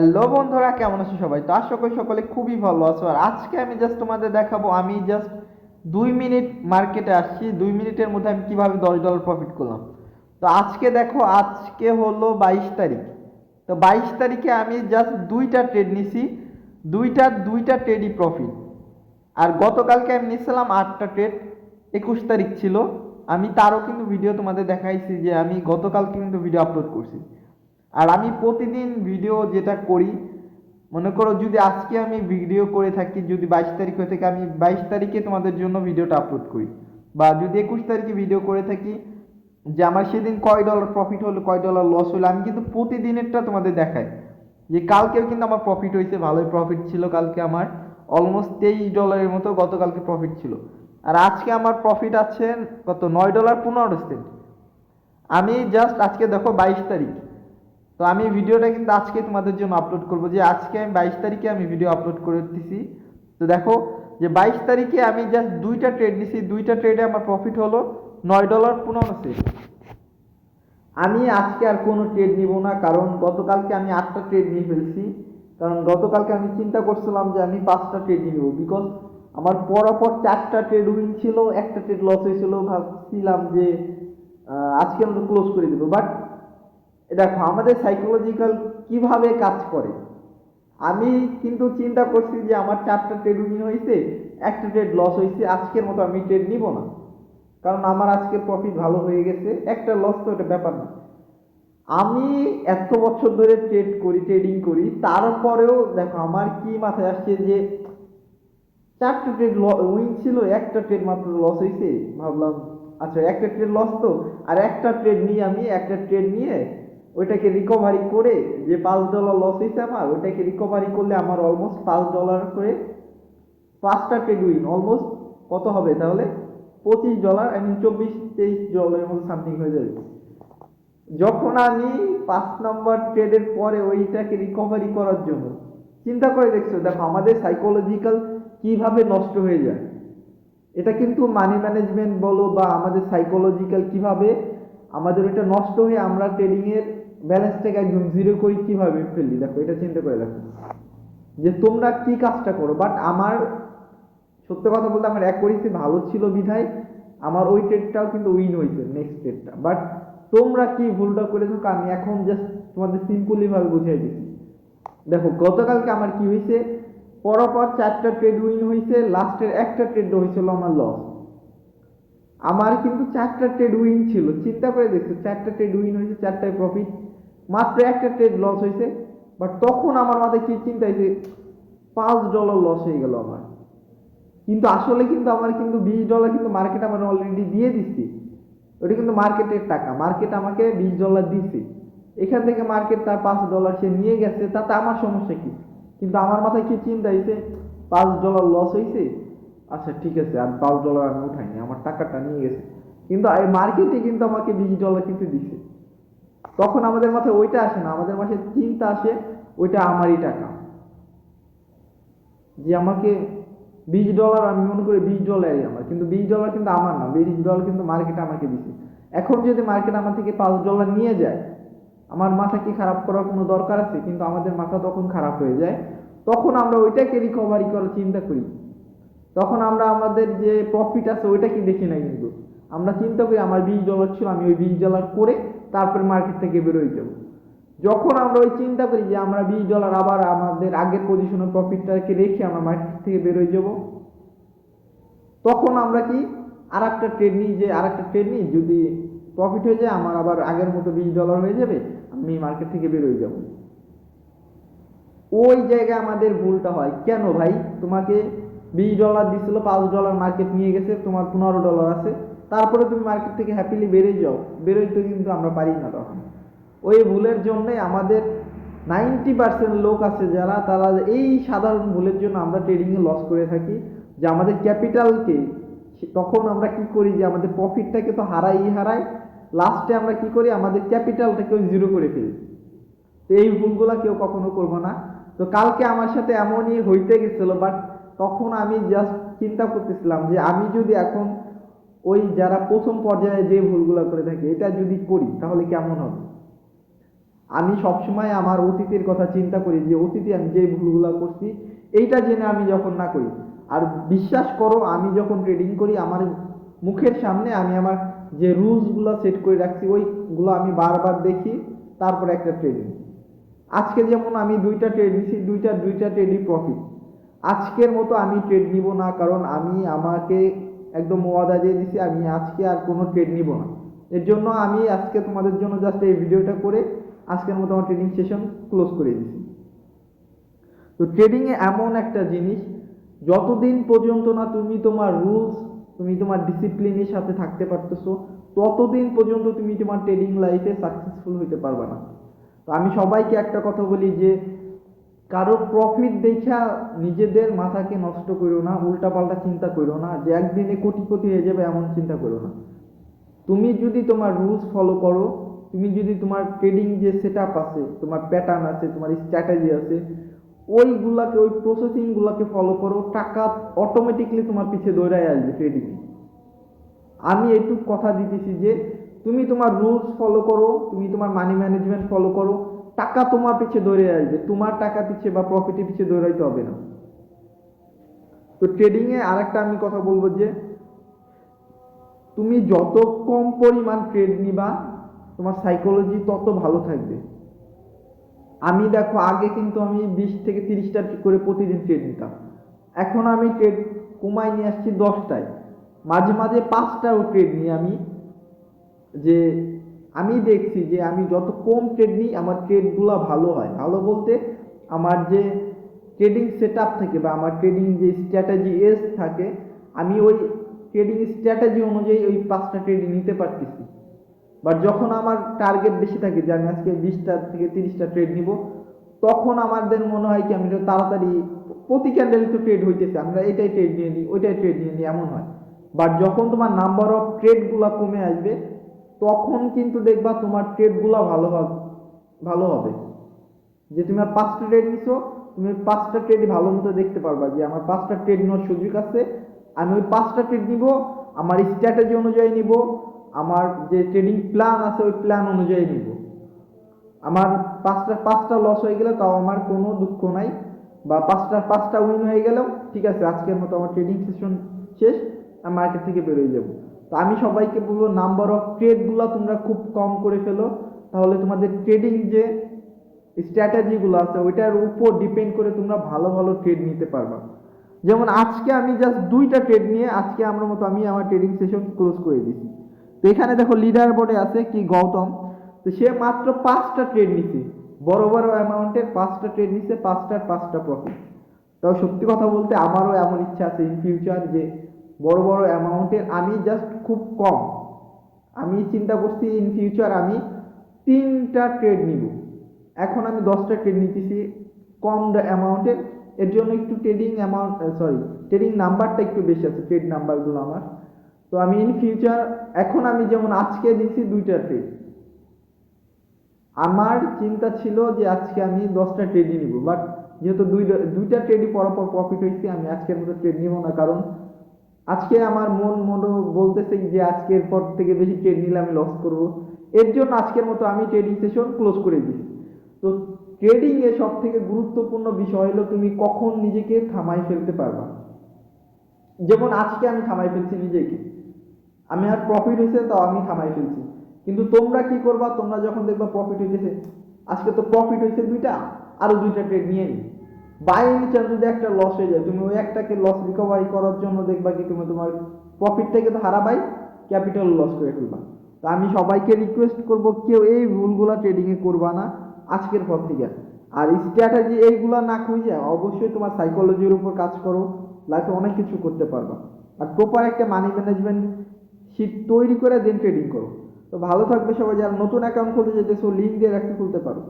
Hello বন্ধুরা, কেমন আছো সবাই? তো আশা করি সকলে খুবই ভালো আছো। আর আজকে আমি জাস্ট তোমাদের দেখাবো, আমি জাস্ট দুই মিনিট মার্কেটে আসছি। দুই মিনিটের মধ্যে আমি কীভাবে দশ ডলার প্রফিট করলাম। তো আজকে দেখো, আজকে হলো বাইশ তারিখ। তো বাইশ তারিখে আমি জাস্ট দুইটা ট্রেড নিছি। দুইটা দুইটা ট্রেডই প্রফিট আর গতকালকে আমি নিয়েছিলাম আটটা ট্রেড একুশ তারিখ ছিল। আমি তারও কিন্তু ভিডিও তোমাদের দেখাইছি যে আমি গতকাল কিন্তু ভিডিও আপলোড করছি। আর আমি প্রতিদিন ভিডিও যেটা করি, মনে করো যদি আজকে আমি ভিডিও করে থাকি, যদি বাইশ তারিখ হয়ে থাকে আমি বাইশ তারিখে তোমাদের জন্য ভিডিওটা আপলোড করি বা যদি একুশ তারিখে ভিডিও করে থাকি যে আমার সেদিন কয় ডলার প্রফিট হলো, কয় ডলার লস হলো, আমি কিন্তু প্রতিদিনেরটা তোমাদের দেখাই যে কালকেও কিন্তু আমার প্রফিট হয়েছে, ভালোই প্রফিট ছিল কালকে আমার অলমোস্ট তেইশ ডলারের মতো গতকালকে প্রফিট ছিল। আর আজকে আমার প্রফিট আছে কত? নয় ডলার পনেরো সেন্ট আমি জাস্ট আজকে দেখো বাইশ তারিখ। তো আমি ভিডিওটা কিন্তু আজকে তোমাদের জন্য আপলোড করব যে আজকে আমি বাইশ তারিখে আমি ভিডিও আপলোড করে দিতেছি তো দেখো যে বাইশ তারিখে আমি জাস্ট দুইটা ট্রেড নিছি, দুইটা ট্রেডে আমার প্রফিট হলো নয় ডলার পনেরো সেন্ট আমি আজকে আর কোনো ট্রেড নিব না, কারণ গতকালকে আমি আটটা ট্রেড নিয়ে ফেলছি। কারণ গতকালকে আমি চিন্তা করছিলাম যে আমি পাঁচটা ট্রেড নিব বিকজ আমার পরপর চারটা ট্রেড উইন ছিল, একটা ট্রেড লস হয়েছিল, ভাবছিলাম যে আজকে আমরা ক্লোজ করে দেবো। বাট দেখো, আমাদের সাইকোলজিক্যাল কীভাবে কাজ করে? আমি কিন্তু চিন্তা করছি যে আমার চারটা ট্রেড উইন হয়েছে একটা ট্রেড লস হয়েছে আজকের মতো আমি ট্রেড নিব না। কারণ আমার আজকের প্রফিট ভালো হয়ে গেছে, একটা লস তো এটা ব্যাপার না। আমি এত বছর ধরে ট্রেড করি ট্রেডিং করি, তারপরেও দেখো, আমার কি মাথায় আসছে যে চারটা ট্রেড উইন ছিল, একটা ট্রেড মাত্র লস হয়েছে ভাবলাম আচ্ছা একটা ট্রেড লস তো, আর একটা ট্রেড নিয়ে আমি, একটা ট্রেড নিয়ে ওইটাকে রিকভারি করে যে পাঁচ ডলার লস হয়েছে আমার, ওইটাকে রিকভারি করলে আমার অলমোস্ট পাঁচ ডলার করে পাঁচটা ট্রেড উইন অলমোস্ট কত হবে? তাহলে পঁচিশ ডলার আই মিন চব্বিশ, তেইশ ডলারের মতো সামথিং হয়ে যাবে। যখন আমি পাঁচ নম্বর ট্রেডের পরে ওইটাকে রিকভারি করার জন্য, চিন্তা করে দেখছ, দেখো আমাদের সাইকোলজিক্যাল কীভাবে নষ্ট হয়ে যায়? এটা কিন্তু মানি ম্যানেজমেন্ট বলো বা আমাদের সাইকোলজিক্যাল কীভাবে আমাদের ওইটা নষ্ট হয়ে আমরা ট্রেডিং এর ব্যালেন্সটাকে একদম জিরো করে কীভাবে ফেললি দেখো, এটা চিন্তা করে দেখো। যে তোমরা কি কাজটা করো? বাট আমার, সত্য কথা বলতে আমার এক অ্যাকুরেসি ভালো ছিল বিধায় আমার ওই ট্রেডটাও কিন্তু উইন হয়েছে নেক্সট ট্রেডটা বাট তোমরা কি ভুলটা করে থাকো আমি এখন জাস্ট তোমাদের সিম্পলি ভাবে বুঝাই দিচ্ছি। দেখো, গতকালকে আমার কি হয়েছে? পরপর চারটা ট্রেড উইন হয়েছে লাস্টের একটা ট্রেড হয়েছিল আমার লস আমার কিন্তু চারটা ট্রেড উইন ছিল, চিন্তা করে দেখছ, চারটা ট্রেড উইন হয়েছে, চারটায় প্রফিট মাত্র একটা ট্রেড লস হয়েছে বাট তখন আমার মাথায় কি চিন্তা হয়েছে, পাঁচ ডলার লস হয়ে গেল আমার। কিন্তু আসলে কিন্তু আমার কিন্তু বিশ ডলার কিন্তু মার্কেট আমার অলরেডি দিয়ে দিচ্ছি। ওটা কিন্তু মার্কেটের টাকা মার্কেট আমাকে বিশ ডলার দিচ্ছে এখান থেকে মার্কেট তার পাঁচ ডলার সে নিয়ে গেছে, তাতে আমার সমস্যা কি? কিন্তু আমার মাথায় কি চিন্তা হয়েছে, পাঁচ ডলার লস হয়েছে আচ্ছা ঠিক আছে, আর পাঁচ ডলার আমি উঠাইনি, আমার টাকাটা নিয়ে গেছে। কিন্তু এই মার্কেটে কিন্তু আমাকে বিশ ডলার কিন্তু দিছে। তখন আমাদের মাথায় ওইটা আসে না, আমাদের মাথায় চিন্তা আসে, ওইটা আমারই টাকা। যে আমাকে বিশ ডলার আমি মনে করি বিশ ডলারই আমার, কিন্তু বিশ ডলার কিন্তু আমার না, বিশ ডলার কিন্তু মার্কেট আমাকে দিছে। এখন যদি মার্কেট আমার থেকে পাঁচ ডলার নিয়ে যায়, আমার মাথা কি খারাপ করার কোনো দরকার আছে? কিন্তু আমাদের মাথা তখন খারাপ হয়ে যায়। তখন আমরা ওইটাকে রিকভারি করার চিন্তা করি। তখন আমরা আমাদের যে প্রফিট আছে ওইটাকে দেখি না কিন্তু। আমরা চিন্তা করি, আমার বিশ ডলার ছিল, আমি ওই বিশ ডলার করে তারপরে মার্কেট থেকে বেরোয় যাব। যখন আমরা ওই চিন্তা করি যে আমরা বিশ ডলার আবার আমাদের আগের পজিশনের প্রফিটটাকে রেখে আমরা মার্কেট থেকে বেরোয় যাব, তখন আমরা কি আর একটা ট্রেড নিই যে আর একটা ট্রেড নিই, যদি প্রফিট হয়ে যায়, আমার আবার আগের মতো বিশ ডলার হয়ে যাবে, আমি মার্কেট থেকে বেরোয় যাব। ওই জায়গায় আমাদের ভুলটা হয়। কেন ভাই? তোমাকে বিশ ডলার দিছিল, পাঁচ ডলার মার্কেট নিয়ে গেছে, তোমার পনেরো ডলার আছে। তারপরে তুমি মার্কেট থেকে হ্যাপিলি বেরিয়ে যাও। বেরোইতে কিন্তু আমরা পারি না তখন। ওই ভুলের জন্যে আমাদের নাইনটি পার্সেন্ট লোক আছে যারা, তারা এই সাধারণ ভুলের জন্য আমরা ট্রেডিংয়ে লস করে থাকি। যে আমাদের ক্যাপিটালকে তখন আমরা কি করি যে আমাদের প্রফিটটাকে তো হারাই হারাই। লাস্টে আমরা কি করি, আমাদের ক্যাপিটালটাকেও জিরো করে ফেলি। তো এই ভুলগুলো কেউ কখনো করব না। তো কালকে আমার সাথে এমনই হইতে গেছিল বাট তখন আমি জাস্ট চিন্তা করতেছিলাম যে আমি যদি এখন ওই যারা প্রথম পর্যায়ে যে ভুলগুলো করে থাকে, এটা যদি করি, তাহলে কেমন হবে? আমি সবসময় আমার অতীতের কথা চিন্তা করি যে, অতীতে আমি যে ভুলগুলো করছি, এইটা জেনে আমি যখন না করি, আর বিশ্বাস করো, আমি যখন ট্রেডিং করি, আমার মুখের সামনে আমি আমার যে রুলসগুলো সেট করে রাখছি, ওইগুলো আমি বারবার দেখি, তারপরে একটা ট্রেডিং আজকে যেমন আমি দুইটা ট্রেড নিছি দুইটা দুইটা ট্রেডই প্রফিট আজকের মতো আমি ট্রেড নিব না, কারণ আমি আমাকে একদম ওয়াদা দিয়ে দিছি, আমি আজকে আর কোনো ট্রেড নিব না। এর জন্য আমি আজকে তোমাদের জন্য জাস্ট এই ভিডিওটা করে আজকের মতো আমার ট্রেডিং সেশন ক্লোজ করে দিছি। তো ট্রেডিংয়ে এমন একটা জিনিস, যতদিন পর্যন্ত না তুমি তোমার রুলস তুমি তোমার ডিসিপ্লিনের সাথে থাকতে পারতেছো, ততদিন পর্যন্ত তুমি তোমার ট্রেডিং লাইফে সাকসেসফুল হতে পারবে না। তো আমি সবাইকে একটা কথা বলি যে কারও প্রফিট দেখা নিজেদের মাথাকে নষ্ট করো না, উল্টাপাল্টা চিন্তা করো না, যে একদিনে কোটিপতি হয়ে যাবে এমন চিন্তা করো না। তুমি যদি তোমার রুলস ফলো করো, তুমি যদি তোমার ট্রেডিং যে সেট আছে, তোমার প্যাটার্ন আছে, তোমার স্ট্র্যাটেজি আছে, ওইগুলাকে, ওই প্রসেসিংগুলোকে ফলো করো, টাকা অটোমেটিকলি তোমার পিছে দৌড়ায় আসবে ট্রেডিংয়ে আমি এইটুক কথা দিতেছি যে, তুমি তোমার রুলস ফলো করো, তুমি তোমার মানি ম্যানেজমেন্ট ফলো করো টাকা তোমার পিছে দৌড়ে আসবে, তোমার টাকা পিছে বা প্রফিটের পিছে দৌড়াইতে হবে না। তো ট্রেডিংয়ে আরেকটা আমি কথা বলব যে, তুমি যত কম পরিমাণ ট্রেড নিবা, তোমার সাইকোলজি তত ভালো থাকবে। আমি দেখো, আগে কিন্তু আমি বিশ থেকে তিরিশটা করে প্রতিদিন ট্রেড নিতাম। এখন আমি ট্রেড কমাই নিয়ে আসছি দশটায়। মাঝে মাঝে পাঁচটাও ট্রেড নিই আমি, যে আমি দেখছি যে আমি যত কম ট্রেড নিই, আমার ট্রেডগুলো ভালো হয়। ভালো বলতে আমার যে ট্রেডিং সেট আপ থাকে বা আমার ট্রেডিং যে স্ট্র্যাটেজি এস থাকে, আমি ওই ট্রেডিং স্ট্র্যাটেজি অনুযায়ী ওই পাঁচটা ট্রেড নিতে পারতেছি। বাট যখন আমার টার্গেট বেশি থাকে, যে আমি আজকে বিশটা থেকে তিরিশটা ট্রেড নিব, তখন আমাদের মনে হয় কি, আমি তাড়াতাড়ি প্রতি ক্যান্ডেল তো ট্রেড হইতেছে, আমরা এটাই ট্রেড নিয়ে নিই, ওইটাই ট্রেড নিয়ে নিই, এমন হয়। বাট যখন তোমার নাম্বার অফ ট্রেডগুলো কমে আসবে তখন কিন্তু দেখবা তোমার ট্রেডগুলো ভালো হবে ভালো হবে। যে তুমি আর পাঁচটা ট্রেড নিছো, তুমি পাঁচটা ট্রেড ভালো মতো দেখতে পারবা যে আমার পাঁচটা ট্রেড নেওয়ার সুযোগ আছে। আমি ওই পাঁচটা ট্রেড নিব, আমার স্ট্র্যাটেজি অনুযায়ী নিব, আমার যে ট্রেডিং প্ল্যান আছে ওই প্ল্যান অনুযায়ী নিব। আমার পাঁচটা পাঁচটা লস হয়ে গেলে তাও আমার কোনো দুঃখ নাই, বা পাঁচটা পাঁচটা উইন হয়ে গেলেও ঠিক আছে, আজকের মতো আমার ট্রেডিং সেশন শেষ, আমি মার্কেট থেকে বেরোয় যাব। তো আমি সবাইকে বলব নাম্বার অফ ট্রেডগুলো তোমরা খুব কম করে ফেলো। তাহলে তোমাদের ট্রেডিং যে স্ট্র্যাটেজিগুলো আছে, ওইটার উপর ডিপেন্ড করে তোমরা ভালো ভালো ট্রেড নিতে পারবা। যেমন আজকে আমি জাস্ট দুইটা ট্রেড নিয়ে আজকে আমার মতো আমি আমার ট্রেডিং সেশন ক্লোজ করে দিছি। তো এখানে দেখো লিডার বোর্ডে আছে কি গৌতম। তো সে মাত্র পাঁচটা ট্রেড নিছে। বড় বড় অ্যামাউন্টের পাঁচটা ট্রেড নিছে, পাঁচটার পাঁচটা প্রফিট তাও সত্যি কথা বলতে আমারও এমন ইচ্ছা আছে ইন ফিউচার যে বড় বড় অ্যামাউন্টের আমি জাস্ট খুব কম। আমি চিন্তা করছি ইন ফিউচার আমি তিনটা ট্রেড নিব। এখন আমি দশটা ট্রেড নিতেছি, কম অ্যামাউন্টের এর। জন্য একটু ট্রেডিং অ্যামাউন্ট সরি ট্রেডিং নাম্বারটা একটু বেশি আছে ট্রেড নাম্বারগুলো আমার। তো আমি ইন ফিউচার এখন আমি যেমন আজকে দিছি দুইটা ট্রেড আমার চিন্তা ছিল যে আজকে আমি দশটা ট্রেডই নিব বাট যেহেতু দুইটা ট্রেডই পরপর প্রফিট হয়েছে, আমি আজকের মতো ট্রেড নিব না, কারণ আজকে আমার মন মনো বলতেছে যে আজকের পর থেকে বেশি ট্রেড নিলে আমি লস করব। এর জন্য আজকের মতো আমি ট্রেডিং সেশন ক্লোজ করে দিই তো ট্রেডিং এ সব থেকে গুরুত্বপূর্ণ বিষয় হলো তুমি কখন নিজেকে থামাই ফেলতে পারবা। যেমন আজকে আমি থামাই ফেলছি নিজেকে। আমি আর প্রফিট হয়েছে তাও আমি থামাই ফেলছি। কিন্তু তোমরা কি করবা? তোমরা যখন দেখবা প্রফিট হইতেছে, আজকে তো প্রফিট হয়েছে দুইটা, আরও দুইটা ট্রেড নিয়ে নি। বাই এনি চান্স যদি একটা লস হয়ে যায়, তুমি ওই একটাকে লস রিকভারি করার জন্য দেখবা কি তুমি তোমার প্রফিট থেকে তো হারাবাই ক্যাপিটাল লস করে ফেলবা। তো আমি সবাইকে রিকোয়েস্ট করব, কেউ এই ভুলগুলা ট্রেডিংয়ে করবা না, আজকের পর থেকে। আর স্ট্র্যাটেজি এইগুলা না খুঁজে অবশ্যই তোমার সাইকোলজির উপর কাজ করো লাইফে অনেক কিছু করতে পারবা। আর প্রপার একটা মানি ম্যানেজমেন্ট শিট তৈরি করে দেন ট্রেডিং করো। তো ভালো থাকবে সবাই, যারা নতুন অ্যাকাউন্ট খুলতে যেতেছো লিঙ্ক দিয়ে রাখতে খুলতে পারো।